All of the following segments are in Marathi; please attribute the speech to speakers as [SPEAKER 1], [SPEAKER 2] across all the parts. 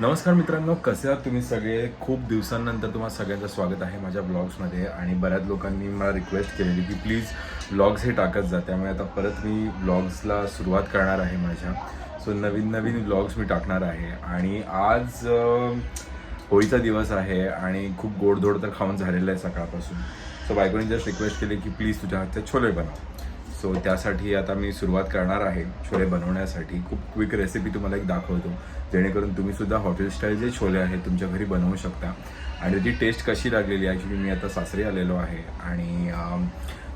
[SPEAKER 1] नमस्कार मित्रांनो कसे आहात तुम्ही सगळे? खूप दिवसांनंतर तुम्हाला सगळ्यांचं स्वागत आहे माझ्या ब्लॉग्समध्ये आणि बऱ्याच लोकांनी मला रिक्वेस्ट केलेली की प्लीज ब्लॉग्स हे टाकत जा. त्यामुळे आता परत मी ब्लॉग्सला सुरुवात करणार आहे माझ्या. सो नवीन नवीन ब्लॉग्स मी टाकणार आहे आणि आज होळीचा दिवस आहे आणि खूप गोडधोड तर खाऊन झालेलं आहे सकाळपासून. सो बायकोनी जस्ट रिक्वेस्ट केली की प्लीज तुझ्या हातचे छोले बनव. सो त्यासाठी आता मी सुरुवात करणार आहे छोले बनवण्यासाठी. खूप क्विक रेसिपी तुम्हाला एक दाखवतो. जेणेकरून तुम्ही सुद्धा हॉटेल स्टाईल जे छोले आहेत तुमच्या घरी बनवू शकता. आणि ती टेस्ट कशी लागलेली आहे? ॲक्च्युली मी आता सासरी आलेलो आहे आणि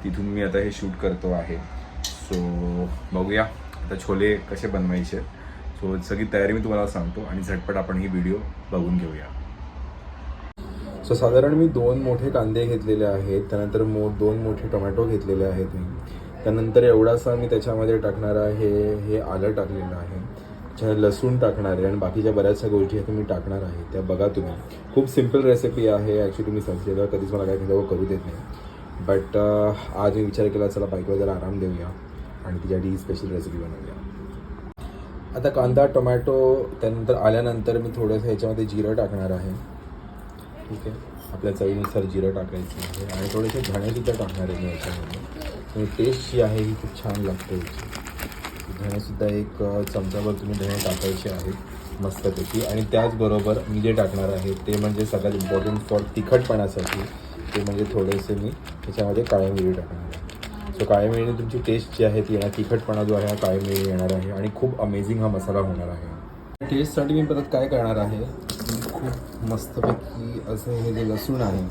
[SPEAKER 1] तिथून मी आता हे शूट करतो आहे. सो बघूया आता छोले कसे बनवायचे. सो सगळी तयारी मी तुम्हाला सांगतो आणि झटपट आपण ही व्हिडिओ बघून घेऊया. सो साधारण मी दोन मोठे कांदे घेतलेले आहेत. त्यानंतर मो दोन मोठे टोमॅटो घेतलेले आहेत मी. त्यानंतर एवढासा मी त्याच्यामध्ये टाकणार आहे हे आलं टाकलेलं आहे. छान लसूण टाकणार आहे आणि बाकीच्या बऱ्याचशा गोष्टी आहेत मी टाकणार आहे. त्या बघा तुम्ही. खूप सिंपल रेसिपी आहे ॲक्च्युली मी सजेला कधीच मला काय तेव्हा करू देत नाही. बट आज मी विचार केला चला बाईकवर जरा आराम देऊया आणि तिच्यासाठी ही स्पेशल रेसिपी बनवूया. आता कांदा टोमॅटो त्यानंतर आल्यानंतर मी थोडंसं ह्याच्यामध्ये जिरं टाकणार आहे. ठीक आहे. आपल्या चवीनुसार जिरं टाकायचं आहे. आणि थोडेसे धणेसुद्धा टाकणार आहे मी याच्यामध्ये. आणि टेस्ट जी आहे ही खूप छान लागते याची. धणेसुद्धा एक चमचाभर तुम्ही धणे टाकायचे आहेत मस्तपैकी. आणि त्याचबरोबर मी जे टाकणार आहे ते म्हणजे सगळ्यात इम्पॉर्टंट फॉर तिखटपणासाठी ते म्हणजे थोडेसे मी त्याच्यामध्ये काळ्या मिरी टाकणार आहे. सो काळ्या मिरीने तुमची टेस्ट जी आहे ती येणार. तिखटपणा जो आहे हा काळ्या मिरी येणार आहे. आणि खूप अमेझिंग हा मसाला होणार आहे. टेस्टसाठी मी परत काय करणार आहे? खूप मस्तपैकी असं हे जे लसूण आहे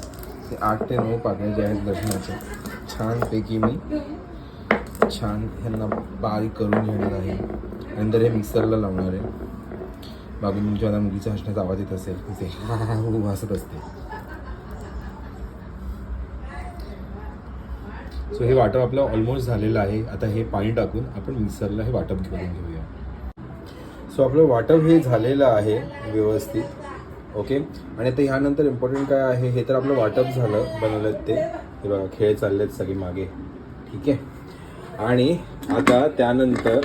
[SPEAKER 1] ते आठ ते नऊ पाकळ्या जे आहेत लसणाच्या छानपैकी मी छान ह्यांना बारीक करून घेणार आहे. नंतर हे मिक्सरला लावणार आहे. बाकी तुमच्या आता मुलीच्या हसण्याचा आवाज येत असेल तिथे हा हा हसत असते. सो हे वाटप आपलं ऑलमोस्ट झालेलं आहे. आता हे पाणी टाकून आपण मिक्सरला हे वाटप करून घेऊया. सो आपलं वाटप हे झालेलं आहे व्यवस्थित. ओके? आणि आता ह्यानंतर इम्पॉर्टंट काय आहे हे तर आपलं वाटप झालं बनवलं ते. हे बघा खेळ चाललेत सगळे मागे. ठीक आहे? आणि आता त्यानंतर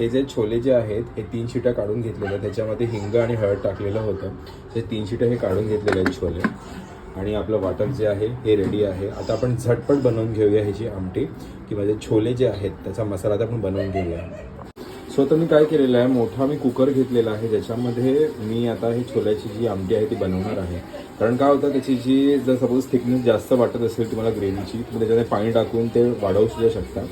[SPEAKER 1] हे जे छोले जे आहेत हे तीन शिटं काढून घेतलेल्या त्याच्यामध्ये हिंग आणि हळद टाकलेलं होतं. ते तीन शिटं हे काढून घेतलेले आहेत छोले. आणि आपलं वाटप जे आहे हे रेडी आहे. आता आपण झटपट बनवून घेऊया ह्याची आमटी. किंवा जे छोले जे आहेत त्याचा मसाला आता आपण बनवून घेऊया. सो आता मी काय केलेलं आहे? मोठा मी कुकर घेतलेला आहे ज्याच्यामध्ये मी आता हे छोल्याची जी आमटी आहे ती बनवणार आहे. कारण काय होतं त्याची जी जर सपोज थिकनेस जास्त वाटत असेल तुम्हाला ग्रेव्हीची तुम्ही त्याच्यामध्ये पाणी टाकून ते वाढवू सुद्धा शकता.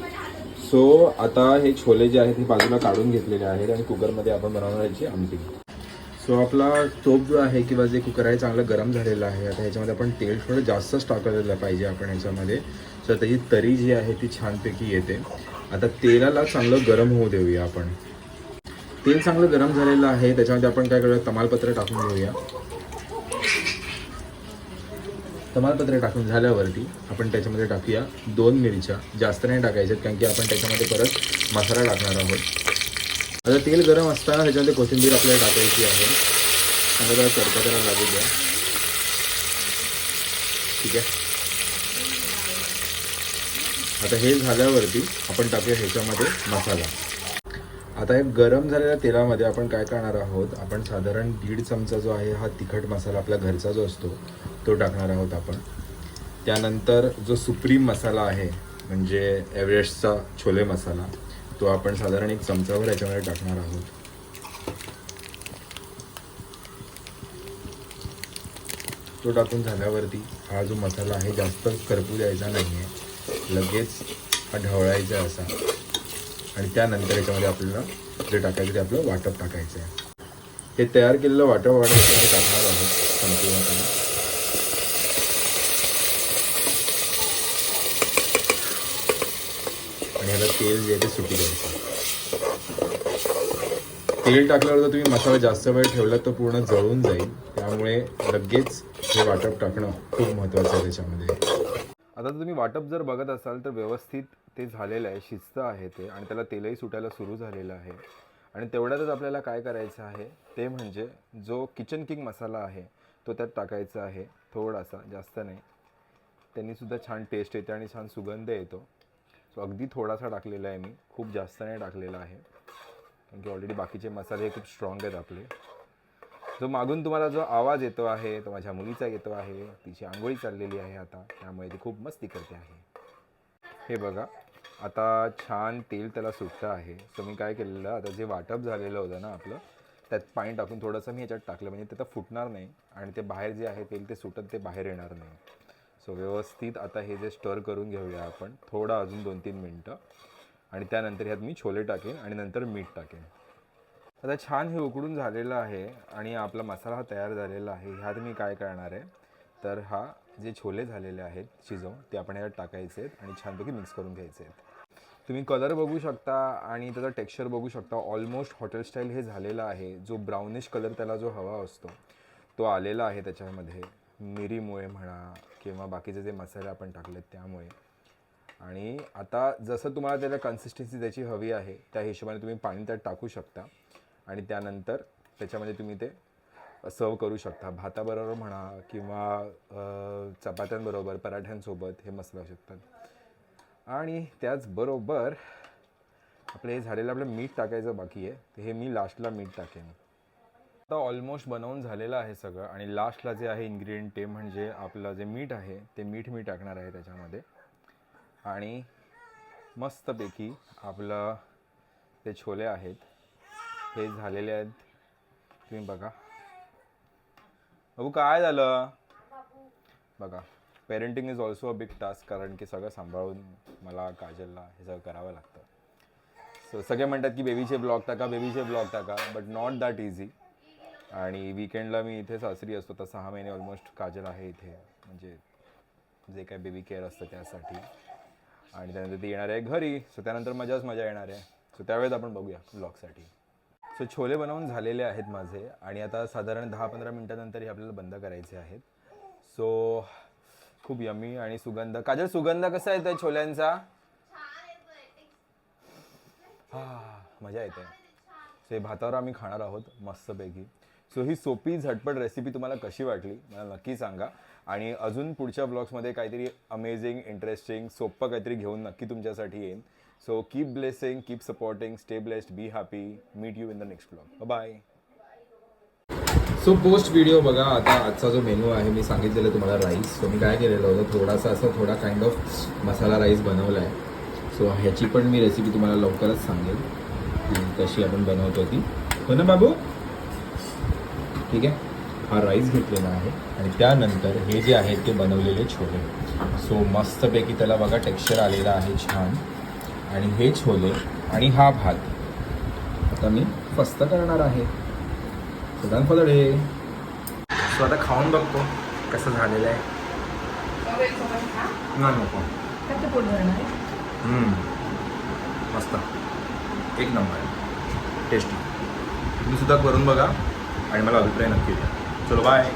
[SPEAKER 1] सो आता हे छोले जे आहेत हे बाजूला काढून घेतलेले आहेत आणि कुकरमध्ये आपण बनवणार याची आमटी. सो आपला टोप जो आहे किंवा जे कुकर आहे चांगलं गरम झालेलं आहे. आता ह्याच्यामध्ये आपण तेल थोडं जास्तच टाकलेलं पाहिजे आपण ह्याच्यामध्ये. सो त्याची तरी जी आहे ती छानपैकी येते. आता तेलाला चांगलं गरम होऊ देऊया आपण. तेल चांगलं गरम झालेलं आहे त्याच्यामध्ये आपण काय करूया तमालपत्र टाकून घेऊया. तमालपत्र टाकून झाल्यावरती आपण त्याच्यामध्ये टाकूया दोन मिरच्या. जास्त नाही टाकायच्यात कारण की आपण त्याच्यामध्ये परत मसाला टाकणार आहोत. आता तेल गरम असताना त्याच्यामध्ये कोथिंबीर आपल्याला टाकायची आहे. चांगलं त्याला तडका त्याला लागू द्या. ठीक आहे? आता हे झाल्यावरती आपण टाकूया ह्याच्यामध्ये मसाला. आता हे गरम झालेल्या तेलामध्ये आपण काय करणार आहोत आपण साधारण दीड चमचा जो आहे हा तिखट मसाला आपल्या घरचा जो असतो तो टाकणार आहोत आपण. त्यानंतर जो सुप्रीम मसाला आहे म्हणजे एव्हरेस्टचा छोले मसाला तो आपण साधारण एक चमचावर याच्यामध्ये टाकणार आहोत. तो टाकून झाल्यावरती हा जो मसाला आहे जास्त करपू द्यायचा नाही आहे लगेच हा ढवळायचा असा. आणि त्यानंतर याच्यामध्ये आपल्याला जे टाकायचं ते आपलं वाटप टाकायचं आहे. हे तयार केलेलं वाटप वाटप टाकणार आहोत संपूर्णपणे आणि ह्याला तेल जे आहे ते सुटी द्यायचं. तेल टाकल्यावर जर तुम्ही मसाला जास्त वेळ ठेवला तर पूर्ण जळून जाईल. त्यामुळे लगेच हे वाटप टाकणं खूप महत्त्वाचं आहे त्याच्यामध्ये. आता तुम्ही वाटप जर बघत असाल तर व्यवस्थित ते झालेलं आहे शिस्त आहे ते आणि त्याला तेलही सुटायला सुरू झालेलं आहे. आणि तेवढ्यातच आपल्याला काय करायचं आहे ते म्हणजे जो किचन किंग मसाला आहे तो त्यात टाकायचा आहे थोडासा जास्त नाही. त्यांनीसुद्धा छान टेस्ट येते आणि छान सुगंध येतो. सो अगदी थोडासा टाकलेला आहे मी खूप जास्त नाही टाकलेला आहे. कारण की ऑलरेडी बाकीचे मसाले हे खूप स्ट्रॉंग आहेत आपले. जो मागून तुम्हाला जो आवाज येतो आहे तो माझ्या मुलीचा येतो आहे तिची आंघोळी चाललेली आहे आता त्यामुळे ती खूप मस्ती करते आहे. हे बघा आता छान तेल त्याला सुटतं आहे. सो मी काय केलेलं आता जे वाटप झालेलं होतं ना आपलं त्यात पाणी टाकून थोडंसं मी ह्याच्यात टाकलं म्हणजे ते तर फुटणार नाही आणि ते बाहेर जे आहे तेल ते सुटत ते बाहेर येणार नाही. सो व्यवस्थित आता हे जे स्टर करून घेऊया आपण थोडं अजून दोन तीन मिनटं आणि त्यानंतर ह्यात मी छोले टाकेन आणि नंतर मीठ टाकेन. आता छान हे उकडून झालेलं आहे आणि आपला मसाला हा तयार झालेला आहे. ह्यात मी काय करणार आहे? तर हा जे छोले झालेले आहेत शिजवून ते आपण ह्यात टाकायचे आहेत आणि छानपैकी मिक्स करून घ्यायचे आहेत. तुम्ही कलर बघू शकता आणि त्याचा टेक्स्चर बघू शकता. ऑलमोस्ट हॉटेल स्टाईल हे झालेलं आहे. जो ब्राउनिश कलर त्याला जो हवा असतो तो आलेला आहे त्याच्यामध्ये. मिरीमुळे म्हणा किंवा बाकीचे जे मसाले आपण टाकलेत त्यामुळे. आणि आता जसं तुम्हाला त्याला कन्सिस्टन्सी त्याची हवी आहे त्या हिशोबाने तुम्ही पाणी त्यात टाकू शकता. आणि त्यानंतर त्याच्यामध्ये तुम्ही ते सर्व करू शकता. भाताबरोबर म्हणा किंवा चपात्यांबरोबर पराठ्यांसोबत हे मस्त लावू शकतात. आणि त्याचबरोबर आपलं हे झालेलं आपलं मीठ टाकायचं बाकी आहे. तर हे मी लास्टला मीठ टाकेन. आता ऑलमोस्ट बनवून झालेलं आहे सगळं आणि लास्टला जे आहे इन्ग्रेडियंट ते म्हणजे आपलं जे मीठ आहे ते मीठ मी टाकणार आहे त्याच्यामध्ये. आणि मस्तपैकी आपलं ते छोले आहेत. हे झालेले आहेत. तुम्ही बघा. बाबू काय झालं? बघा parenting is also a big task कारण की सगळं सांभाळून मला काजलला हे सगळं करावं लागतं. सो सगळे म्हणतात की बेबीचे ब्लॉग टाका बेबीचे ब्लॉग टाका बट नॉट दॅट इझी आणि विकेंडला मी इथे सासरी असतो तर सहा महिने ऑलमोस्ट काजल आहे इथे. म्हणजे जे काय बेबी केअर असतं त्यासाठी. आणि त्यानंतर ती येणार आहे घरी. सो त्यानंतर मजाच मजा येणार आहे. सो त्यावेळेस आपण बघूया ब्लॉगसाठी सो छोले बनवून झालेले आहेत माझे. आणि आता साधारण दहा पंधरा मिनटानंतर हे आपल्याला बंद करायचे आहेत. सो खूप यमी आणि सुगंध. काजल सुगंध कसा येतोय छोल्यांचा? हा मजा येते. सो हे भातावर आम्ही खाणार आहोत मस्तपैकी. सो ही सोपी झटपट रेसिपी तुम्हाला कशी वाटली मला नक्की सांगा. आणि अजून पुढच्या ब्लॉग्समध्ये काहीतरी अमेझिंग इंटरेस्टिंग सोपं काहीतरी घेऊन नक्की तुमच्यासाठी येईन. So keep blessing keep supporting blessed, be be happy you you in the next Bye bye so post video बघा आता आजचा जो मेनू आहे मी सांगितलेलं तुम्हाला राईस सो मी काय केलेलं होतं थोडासा असं थोडा काइंड ऑफ मसाला राईस बनवला आहे सो ह्याची पण मी रेसिपी तुम्हाला लवकरच सांगेल की कशी आपण बनवतो ती. हो ना बाबू? ठीक आहे? हा राईस घेतलेला आहे आणि त्यानंतर हे जे आहेत ते बनवलेले छोले. सो मस्तपैकी त्याला बघा टेक्स्चर आलेलं आहे छान. आणि हे छोले आणि हा भात. आता मी फस्त करणार आहे. सुदान डन सो आता खाऊन बघतो कसं झालेलं आहे. नाही नको. मस्त. एक नंबर. टेस्टी तुम्ही सुद्धा करून बघा आणि मला अभिप्राय नक्की द्या. चलो बाय